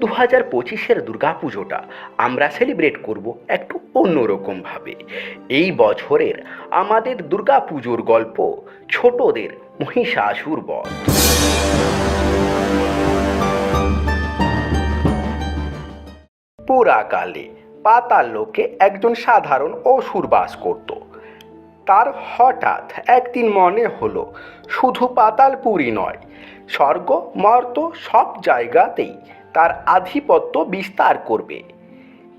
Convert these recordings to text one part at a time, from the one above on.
দু হাজার পঁচিশের দুর্গাপুজোটা আমরা সেলিব্রেট করব একটু অন্যরকমভাবে। এই বছরের আমাদের দুর্গাপুজোর গল্প ছোটদের মহিষাসুর বধ। পুরাকালে পাতাল লোকে একজন সাধারণ অসুর বাস করত। তার হঠাৎ একদিন মনে হলো, শুধু পাতালপুরি নয়, স্বর্গ, মর্ত সব জায়গাতেই তার আধিপত্য বিস্তার করবে।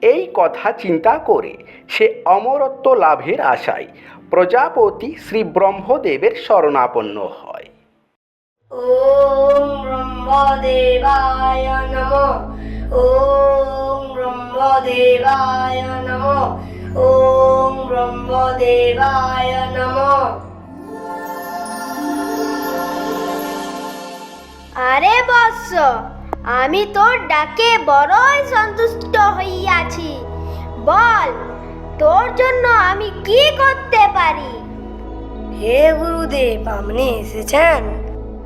এই কথা চিন্তা করে সে অমরত্ব লাভের আশায় প্রজাপতি শ্রী ব্রহ্মদেবের শরণাপন্ন হয়। নমঃ। নমঃ। নমঃ। আরে বৎস আমি তোর ডাকে বড়ই সন্তুষ্ট হইয়াছি। বল তোর জন্য আমি কি করতে পারি? হে গুরুদেব আপনি এসেছেন?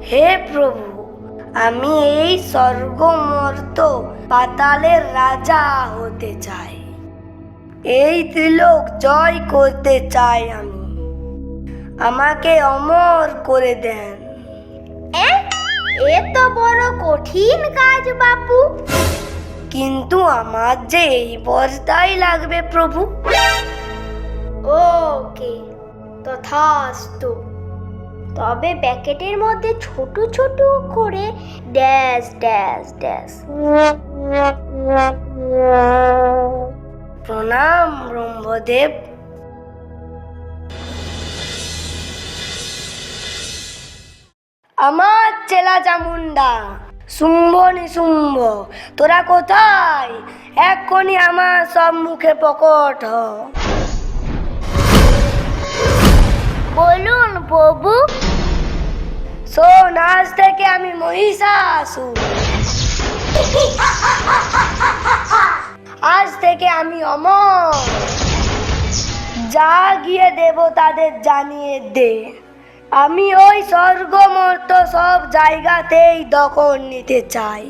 হে প্রভু আমি এই স্বর্গমর্ত পাতালের রাজা হতে চাই। এই ত্রিলোক জয় করতে চাই আমি। আমাকে অমর করে দেন। এ? তো বড় কঠিন কাজ। কিন্তু আমার যে এই বস্তাই লাগবে প্রভু। ওকে তথাস্তু। তবে প্যাকেটের মধ্যে ছোট ছোট করে ড্যাশ ড্যাশ ড্যাশ। প্রণাম ব্রহ্মদেব। আমার চেলা চামুন্ডা শুম্ভ নিশুম্ভ তোরা কোথায়? এক্ষুনি আমার সব মুখে প্রকট হ। বলুন প্রভু। শোন আজ থেকে আমি মহিষাসুর। আজ থেকে আমি অমর। যা গিয়ে দেবতাদের জানিয়ে দে। আমি ওই স্বর্গমর্ত সব জায়গাতেই দখল নিতে চাই।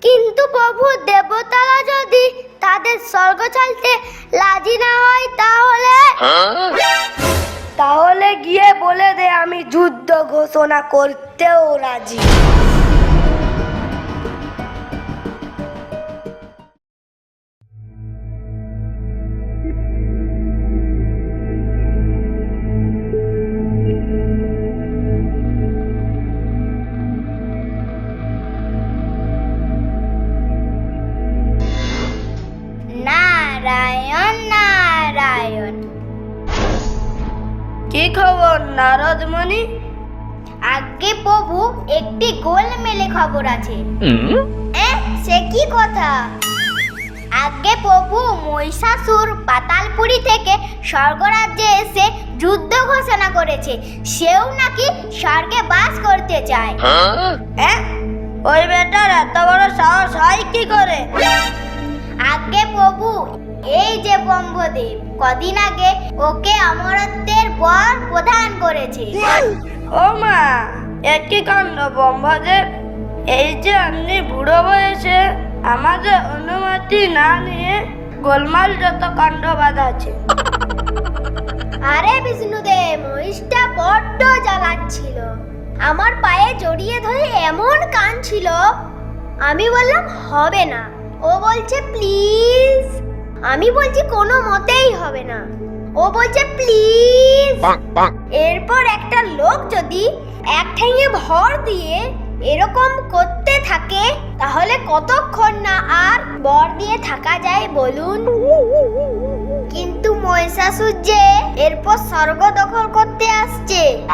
কিন্তু প্রভু দেবতারা যদি তাদের স্বর্গ ছাড়তে রাজি না হয় তাহলে? তাহলে গিয়ে বলে দে আমি যুদ্ধ ঘোষণা করতেও রাজি। নারদমণি আগে প্রভু একটি গোলমেলে খবর আছে। এ, সে কি কথা? আগে প্রভু মহিষাসুর পাতালপুরি থেকে স্বর্গরাজ্যে এসে যুদ্ধ ঘোষণা করেছে। সেও নাকি স্বর্গে বাস করতে চায়। এ, ওই বেটার এত বড় সাহস হয় কি করে? আগে প্রভু এই যে ব্রহ্মদেব কদিন আগে ওকে অমরত্বের বর প্রদান করেছে। ও মা একই কাণ্ড ব্রহ্মদেব? এই যে আপনি বুড়ো বয়সে আমাদের অনুমতি না নিয়ে গোলমাল যত কাণ্ড বাঁধাচ্ছে আরে বিষ্ণুদেব মহিষটা বড্ড জ্বালাচ্ছিল আমার পায়ে জড়িয়ে ধরে এমন কান ছিল আমি বললাম হবে না। ও বলছে প্লিজ। আমি বলছি কোনো মতেই হবে না। ও বলছে প্লিজ। এরপর একটা লোক যদি এক ঠ্যাঙে ভর দিয়ে এরকম করতে থাকে তাহলে কতক্ষণ না আর বর দিয়ে থাকা যায় বলুন? কিন্তু মহিষাসুর যে এরপর স্বর্গ দখল করতে আসছে।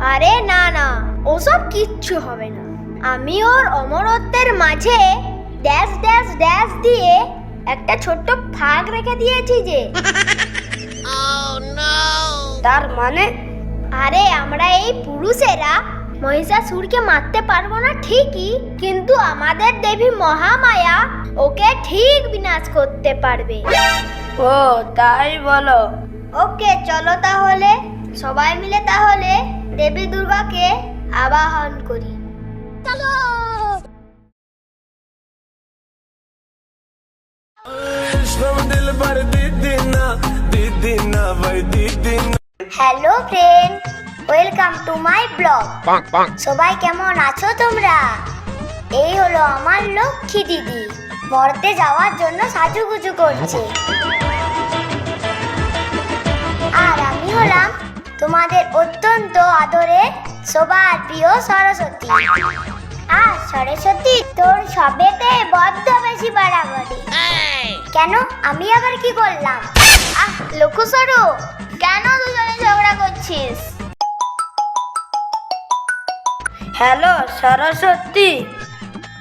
আরে না না ওসব কিচ্ছু হবে না। আমি ওর অমরত্বের মাঝে ড্যাশ ড্যাশ ড্যাশ দিয়ে একটা ছোট্ট ফাঁক রেখে দিয়েছি যে। তার মানে আরে আমরা এই পুরুষেরা মহিষাসুরকে মারতে পারব না ঠিকই কিন্তু আমাদের দেবী মহামায়া ওকে ঠিক বিনাশ করতে পারবে। ও তাই বলো। ওকে চলো তাহলে। সবাই মিলে তাহলে দেবী দুর্গাকে আবাহন করি। আর hello friend welcome to my blog সবাই কেমন আছো তোমরা? এই হলো আমার লক্ষ্মী দিদি। মরতে যাওয়ার জন্য সাজুগুজু করছে। আর আমি হলাম তোমাদের অত্যন্ত আদরে সবার প্রিয় সরস্বতী। আর সরস্বতী তোর সবেতে বদ্ধ বেশি বাড়াবাড়ি। কেন? আমি আবার কি করলাম? আহ কেন দুজনে ঝগড়া করছিস? হ্যালো সরস্বতী।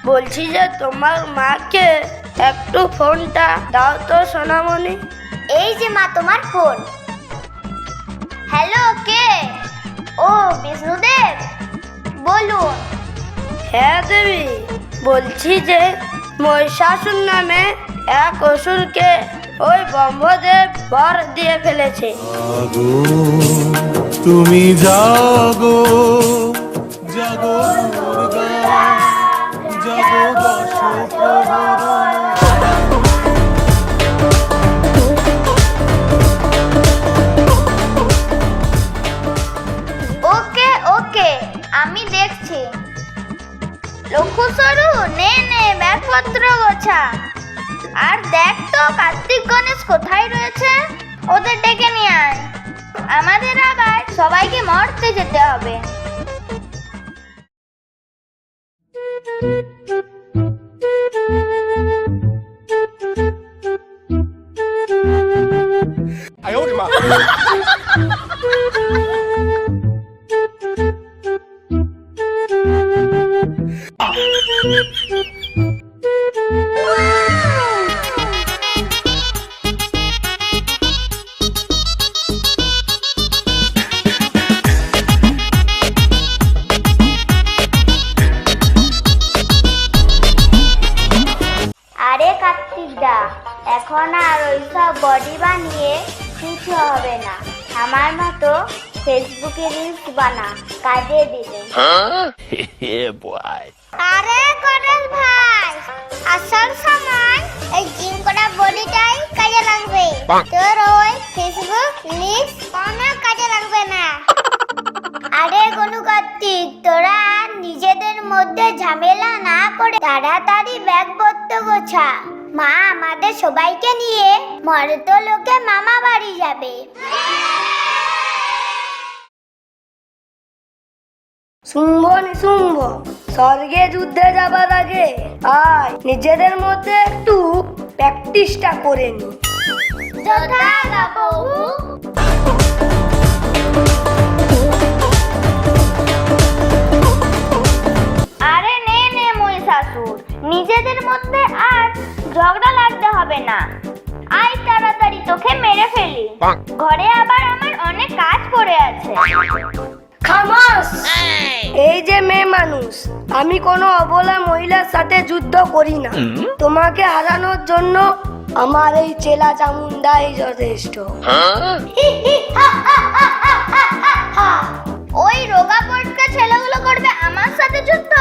বলছি যে তোমার মাকে একটু ফোনটা দাও তো সোনামণি। এই যে মা তোমার ফোন। হ্যালো কে? ও বিষ্ণুদেব? বলুন। হ্যাঁ দেবী। বলছি যে মহিষাসুর নামে এক অসুরকে ওই ব্রহ্মদেব বর দিয়ে ফেলেছে। জাগো তুমি জাগো জাগো ওকে ওকে আমি দেখছি। লক্ষ্য সরু নে নে ব্যাগপত্র গোছা আর দেখ তো, কার্তিক গণেশ কোথায় রয়েছে? ওদের ডেকে নিয়ে আয়। আমাদের আবার সবাইকে মরতে যেতে হবে। এখন আর ওইসব বডি বানিয়ে কিছু হবে না। আমার মতো ফেসবুকে রিলস বানা কাজে দিবে। আরে করেল ভাই আসল সময় এই জিম করা বডিটাই কাজে লাগবে। তোর ওই ফেসবুক রিলস কোনো কাজে লাগবে না। আরে গনু কার্তিক তোরা নিজেদের মধ্যে ঝামেলা না করে তাড়াতাড়ি ব্যাগপত্র গোছা। মা আমাদের সবাইকে নিয়ে মরত লোকে মামা বাড়ি যাবে। শুনব নি শুনব। স্বর্গে যুদ্ধে যাবার আগে আয় নিজেদের মধ্যে একটু প্র্যাকটিসটা করে নি। যথা হবে না। আয় তাড়াতাড়ি তোকে মেরে ফেলি। ঘরে আবার আমার অনেক কাজ পড়ে আছে। খামাস এই যে মেয়ে মানুষ আমি কোনো অবলা মহিলার সাথে যুদ্ধ করি না। তোমাকে হারানোর জন্য আমার এই চেলা চামুন্ডাই যথেষ্ট। ওই রোগা পটকা ছেলেগুলো করবে আমার সাথে যুদ্ধ?